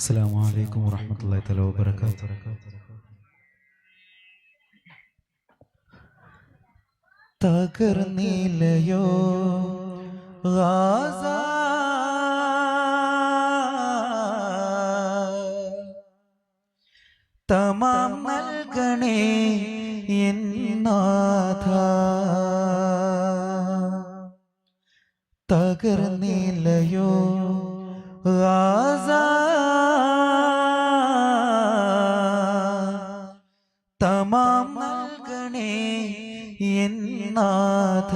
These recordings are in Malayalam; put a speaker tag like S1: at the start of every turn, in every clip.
S1: അസ്സാം വലൈക്കും വാഹമത്തല്ലാ തല വാബർക്കാത്തു തകർന്നില്ലയോ ഗാസ തമാം നൽകണേ എന്നാഥ തകർന്നില്ലയോ ഗാസ എന്നാഥ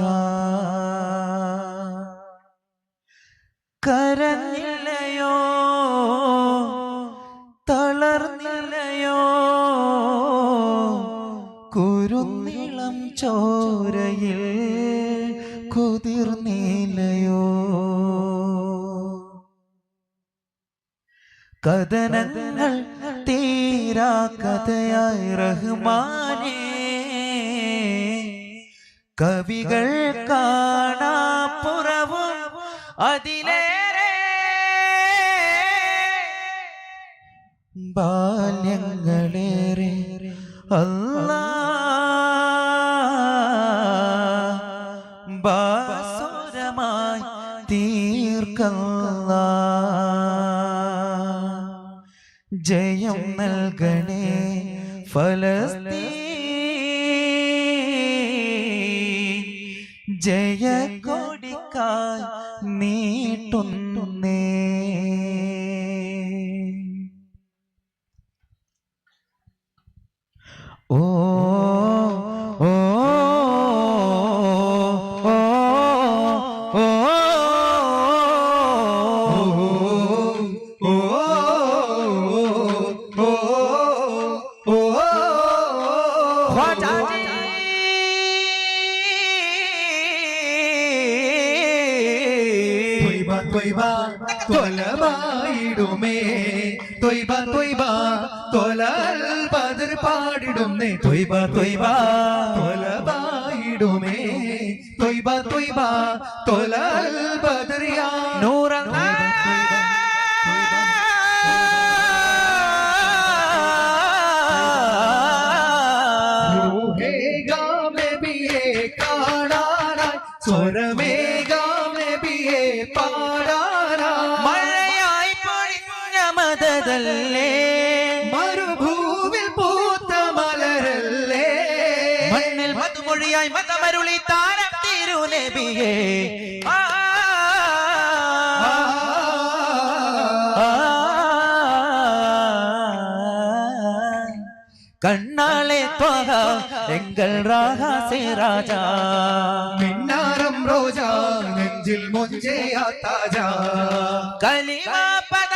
S1: കരഞ്ഞില്ലയോ തളർന്നില്ലയോ കുരുന്നിളം ചോരയിൽ കുതിർന്നില്ലയോ കഥനങ്ങൾ തീരാ കഥയായി റഹ്മാനേ. കവികൾ കാണാപ്പുറവും അതിലേറെ ബാല്യങ്ങളേറെ അല്ല. ബാസുരമായി തീർക്കല്ല. ജയം നൽകണേ ഓ
S2: തൊലമായിടുമേ തൊയ്ബ തൊയ്ബ തൊലൽ ബദർ പാടിടുന്നേ തൊയ്ബ തൊയ്ബ തൊലമായിടുമേ തൊയ്ബ തൊയ്ബ തൊലൽ ബദറിയാ
S1: നൂറല്ല
S2: നബിയെ കാണാനായി സ്വരമേകാമബിയെ
S1: മതതല്ലേ
S2: മരുഭൂവിൽ പൂത്ത മലരല്ലേ?
S1: മണ്ണിൽ മധുമൊഴിയായി മതമരുളി താരം തിരുനബിയേ. കണ്ണാളെ ത്വഹ എങ്കൽ രാഹസേ രാജാ.
S2: മിന്നാരം റോജ നെഞ്ചിൽ മൊഞ്ചയാ താജ.
S1: കലിമ പദമോദാം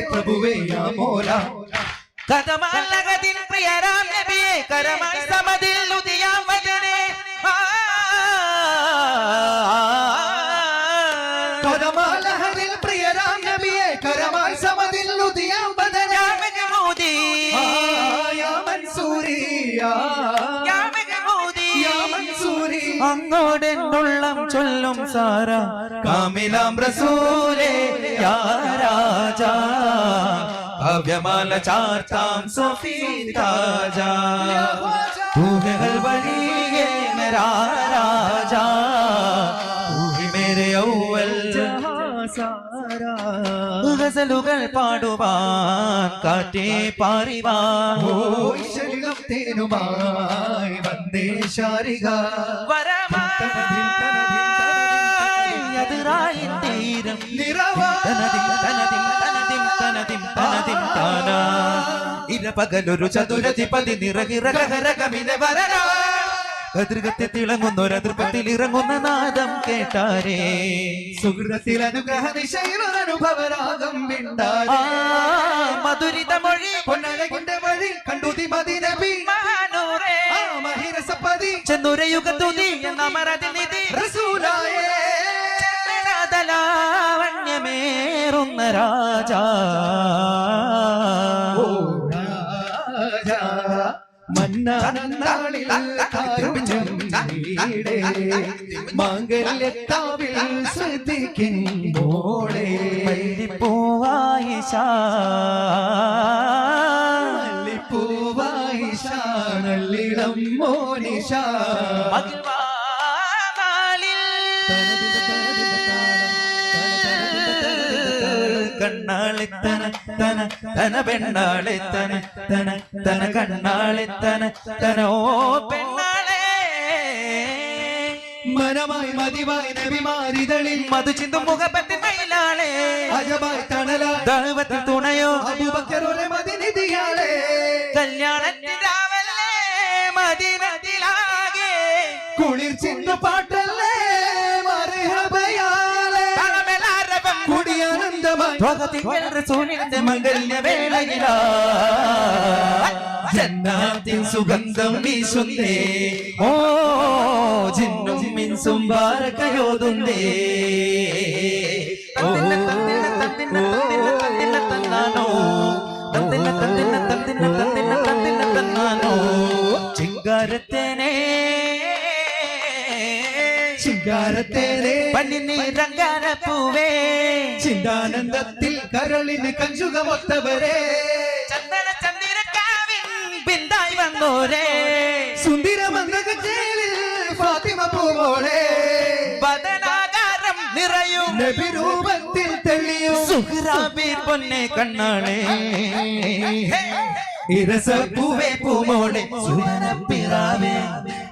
S2: പ്രഭുവേ മോല.
S1: കഥമല്ലകതിൻ പ്രിയരാം നബിയെ കരമായി സമതിൽ ഉദിയാം വചനെ. ആ,
S2: കരമാലഹരിൽ പ്രിയരാം നബിയെ കരമായി സമതിൽ ഉദിയാം
S1: മഹമൂദി,
S2: ആ, യാ മൻസൂരി യാ
S1: മഹമൂദി.
S2: യാ മൻസൂരി.
S1: അങ്ങോടെന്നുള്ളം ചൊല്ലും സാര
S2: കാമിലാം
S1: റസൂലേ യാ രാജാ ഭവ്യമാല ചാർത്താം സൊഫീ താജാ തൂഹൽ വലിയേ മേരാ രാജാ തൂഹി മേരെ ഔവൽ ഗസലുകൾ പാടുവാൻ കാറ്റേ പാറിവാൻ
S2: ഓയ് ശരീരം തേനുമായി വന്ദേ ശാരിക
S1: വരമായി അതിറായിൻ തീരം തനതിം തനതിം തനതിം തനതിം തനതിം താനാ ഇരപകലൊരു ചതുരതിപതി നിറകിറകരകമിനെ വരനാ കതിർകത്തെ തിളങ്ങുന്നൊരതിർപ്പത്തിൽ ഇറങ്ങുന്ന നാദം കേട്ടാരേ
S2: സുഹൃതത്തിൽ അനുഗ്രഹ വിണ്ടാരേ
S1: മധുരിത മൊഴി
S2: പൊന്നഴകിന്റെ വഴി കണ്ടു തിമതി നബി
S1: മഹാനൂറേ
S2: ആ മഹിരസപ്പതി
S1: രാജാ.
S2: മന്നാളിൽ മാംഗല്യത്താവിൽ ശ്രദ്ധിക്കുമ്പോളേ.
S1: വല്ലിപ്പൂവായിഷ
S2: പൂവായി ഷാനള്ളിടം മോനിഷ
S1: കണ്ണാളിത്തന തന തന പെണ്ണാളിത്തന തന തന കണ്ണാളിത്തന തന തന ഓ പെണ്ണാളെ.
S2: മനമായി മതിവായി നബിമാരിതളിൽ
S1: മധു ചിന്തും മുഖപ്പത്തിൻ മയിലാളെ.
S2: അജബായി തണല
S1: ദൈവത്തിൽ തുണയോ.
S2: അബൂബക്കറുടെ മതിനിധിയാളേ.
S1: കല്യാണത്തിൻ രാവല്ലേ മദിനത്തിലാകെ.
S2: കുളിർ ചിന്നു പാട്ടല്ലേ
S1: ത്വകതിങ്കൽ റസൂലിന്റെ മംഗല്യവേളയിലാ ജന്നാത്തിൻ സുഗന്ധം വീശുന്നേ ഓ ജിന്നും മിൻസും ബാരകയോതുന്നേ ഓ ചിങ്കാരത്തേനേ
S2: ശിങ്കാരത്തേനെ
S1: പൂവേ.
S2: ചിന്താനന്ദത്തിൽ കരളിന് കഞ്ചുകമൊത്തവരെ.
S1: ചന്ദന ചന്ദ്രക്കാവിൻ ബിന്ദായി വന്നോരേ.
S2: സുന്ദരമന്ദകച്ചേലിൽ ഫാത്തിമ പൂവോളെ.
S1: ബദനാകാരം നിറയും.
S2: നബിരൂപത്തിൽ തെളിയും.
S1: സുഹ്രാബി പൊന്നെ കണ്ണാളെ ഇരസപ്പൂവേ പൂമോളെ സുവനപ്പിറാവേ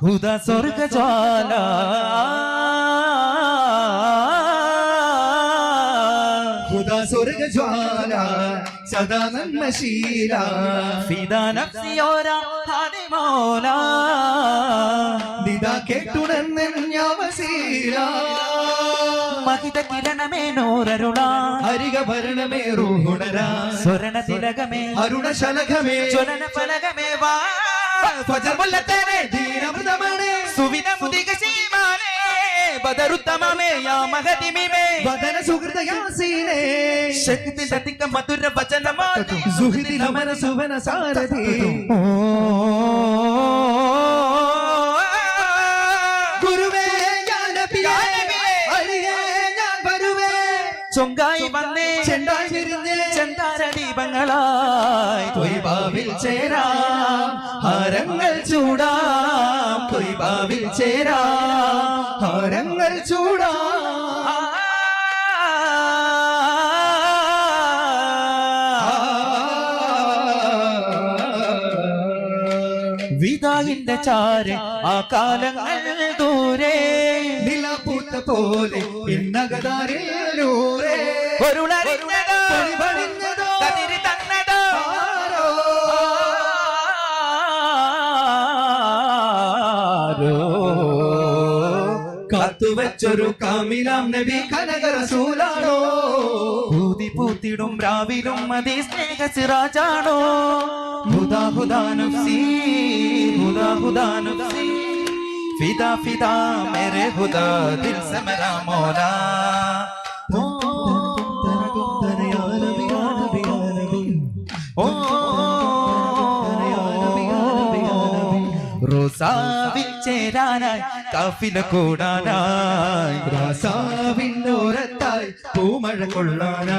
S2: ഹുദ സ്വർഗജാല
S1: ഹുദ സ്വർഗജ്വാല
S2: സദാ നന്മശീല
S1: ഫിദാ നഫ്സിയോര
S2: ഹാദിമോല നിദാ കേട്ടുണർന്നവസീല
S1: മഹിത കിരണമേ നോരരുള
S2: ഹരിക ഭരണമേ റൂഹുണര।
S1: സ്വർണ തിലകമേ
S2: അരുണ ശലകമേ
S1: ജ്വലന ഫലകമേ വാ। മധുര വചനമാതി
S2: സുഹൃതി നമന സുവന സാരഥി. ഗുരുവേ ഞാൻ നബിയേ അരിയേ ഞാൻ വരുവേ.
S1: ചൊങ്കായി വന്നേ.
S2: ചെണ്ടായി
S1: ചെന്താര ദീപങ്ങളായി ചേരാം. ഹരങ്ങൾ ചൂടാം തൊയ്ബാവിൽ ചേരാ.
S2: ഹരങ്ങൾ ചൂടാ.
S1: വിതാവിന്റെ ചാര് ആ കാലങ്ങൾ ദൂരെ.
S2: നിലപൂത്ത പോലെ ഇന്നകതാരിലൂരെ
S1: പൊരുളറിഞ്ഞതോ
S2: കാത്തുവച്ചൊരു കാമിലാം നബി കനക റസൂലാണോ
S1: ഊതി പൂത്തിടും രാവിലും മതി സ്നേഹ സിറാജാണോ ഹുദാ ഹുദാ നഫ്സി ഹുദാ ഹുദാ നഫ്സി ഫിദാ ഫിദാ മേരെ ഹുദാ ദിൽ സെ മേരാ മൗലാ റോസാവിൽ ചേരാനായി കാഫില കൂടാനായി
S2: റാസാവിന്നോരത്തായി പൂമഴ കൊള്ളാനാ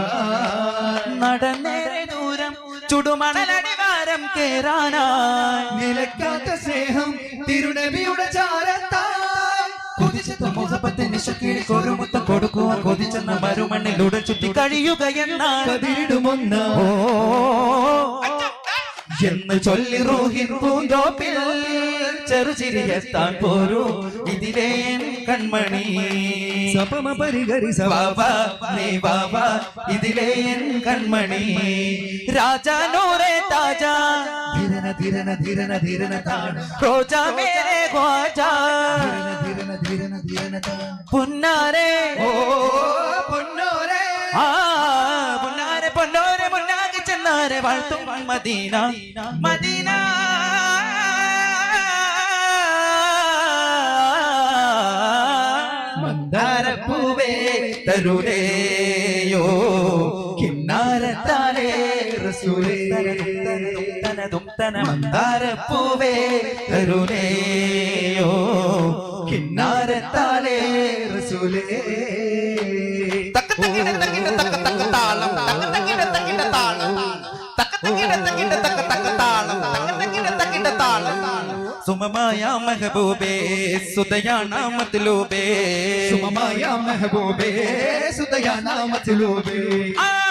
S1: നടന്നേറെ ദൂരം ചുടുമണലടിവാരം കേറാനായി.
S2: നിലക്കാത്ത സ്നേഹം തിരുനബിയുടെ കുതിച്ചെത്ത
S1: കൊടുക്കുവാൻ കൊതിച്ചെന്ന മരുമണ്ണിലൂടെ ചുറ്റി ഓ. എന്ന് ചൊല്ലി റൂഹിൻ പൂന്തോപ്പിൽ ചെറുചിരിയെത്താൻ പോരൂ ഇതിലേ എൻ കൺമണി
S2: സപമ പരിഹരി
S1: ബാബ നീ ബാബ ഇതിലേ എൻ കൺമണി രാജാനൂറെ താജാ
S2: ധിരന ധിരന ധിരന ധിരന താണ
S1: റോജാ മേരെ ഖ്വാജാ
S2: ധിരന ധിരന ധിരന താണ
S1: പുന്നാരെ
S2: ഓ പൊന്നോരേ
S1: ആ പുന്നാരെ പൊന്നോരെ മുന്നാകെ ചെന്നാരെ വാഴ്ത്തും മദീന മദീന തരുരേയോ കിന്നാരത്താലേ തനതും തന മന്ദാരപ്പൂവേ തരുരേയോ കിന്നാരത്താലേ
S2: റസൂലേ. सुममाया महबूबे सुदयाना
S1: मतलूबे सुममाया महबूबे सुदयाना मतलूबे आ!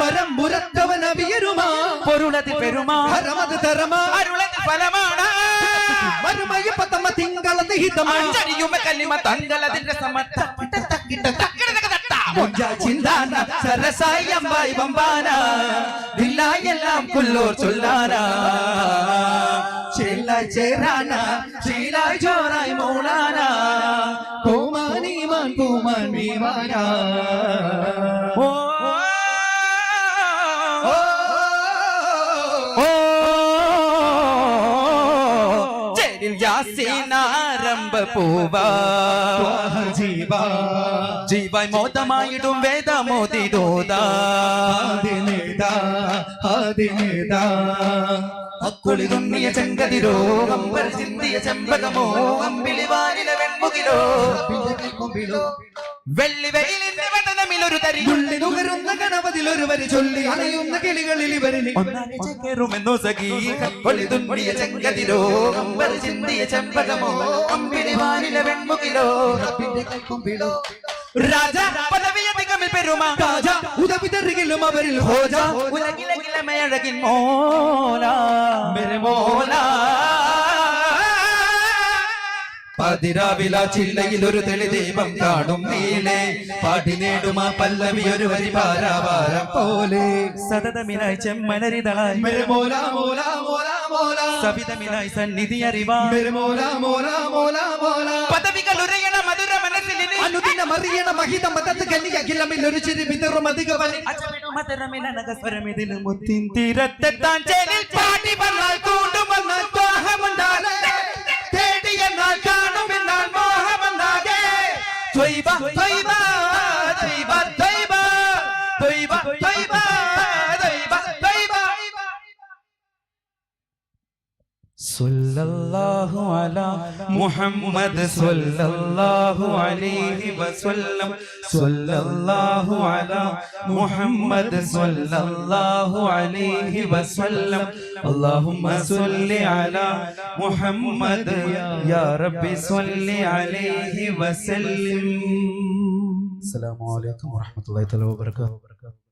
S2: പരമ്പുരത്തവൻ അവിയരുമാ.
S1: പൊരുളത് പെരുമാ.
S2: പരമത് തരമാ.
S1: അരുളത് ഫലമാണ്.
S2: മരുമയ്യപ്പ തമ്മ തിങ്കളത് ഹിതമാണ്
S1: ചരിയുമ കല്ലിമ തങ്കളതിന്റെ സമട്ട തക്കിട്ട തക്കിട
S2: മുഞ്ച ചിന്താന
S1: സരസായി അമ്പായി വമ്പാന. ദില്ലായെല്ലാം കുല്ലൂർ ചൊല്ലാന.
S2: ചെല്ല ചേരാന
S1: ശീലായി ചോറായി മൂളാന
S2: കോമാനീമാൻ കൂമാൻ മീമാന.
S1: ഓ ഹസീനാരംഭ പൂവാ
S2: ജീവാ
S1: ജീവായ് മോദമായിടും
S2: വേദമോദിതോതാ അതിനേതാ
S1: അതിനേതാ അക്കുളിതുണ്ണിയ ചെങ്കതിരോ അമ്പർ ചിന്തിയ ചെമ്പകമോ അമ്പിളി വാരില വെൺമുകിലോ. വെള്ളി വെയിലിന്റെ വതനമിൽ ഒരു
S2: തരി. നുകരുന്ന ഗണപതിൽ ഒരുവരി ചൊല്ലി അണയുന്ന കിളികളിൽ ഇവരിൽ
S1: ഒന്നോ സഖി. കപ്പൊളി തുണ്ടിയ ചെങ്കതിരോ കമ്പർ ചിന്തിയ ചെമ്പകമോ. കമ്പിനി വാനിലെ വെൺമുകിലോ. റബ്ബിന്റെ കൈക്കുമ്പിലോ രാജ പദവിയധികമിൽ പെരുമ.
S2: രാജ ഉദവി തെറുകിലും അവരിൽ ഹോജ.
S1: ഉലകിലകിലമയഴകിൻ മോല മോല പതിരാവില ചില്ലയിൽ ഒരു തെളി ദീപം കാണും നീലേ പാടി നേടുമാ പല്ലവി ഒരു വരി പാരാവാരം
S2: പോലെ.
S1: സതതമിനായി ചെമ്മലരിതളായി
S2: മോലാ മോലാ മോലാ മോല.
S1: സവിതമിനായി സന്നിധി അറിവാ
S2: മോലാ മോലാ മോലാ മോല.
S1: പദവികൾ ഉരയണ മധുര
S2: അനുദിനം അറിയണ മഹിത മതത്ത് കന്നി അഖിലമിൽ ഒരു ചിരി വിതറും അധിക
S1: ചേലിൽ പാടി വന്നാൽ তৈবা സല്ലല്ലാഹു അലാ മുഹമ്മദ് സല്ലല്ലാഹു അലൈഹി വസല്ലം സല്ലല്ലാഹു അലാ മുഹമ്മദ് സല്ലല്ലാഹു അലൈഹി വസല്ലം اللهم صل على محمد يا رب صل عليه وسلم السلام عليكم ورحمة الله تعالى وبركاته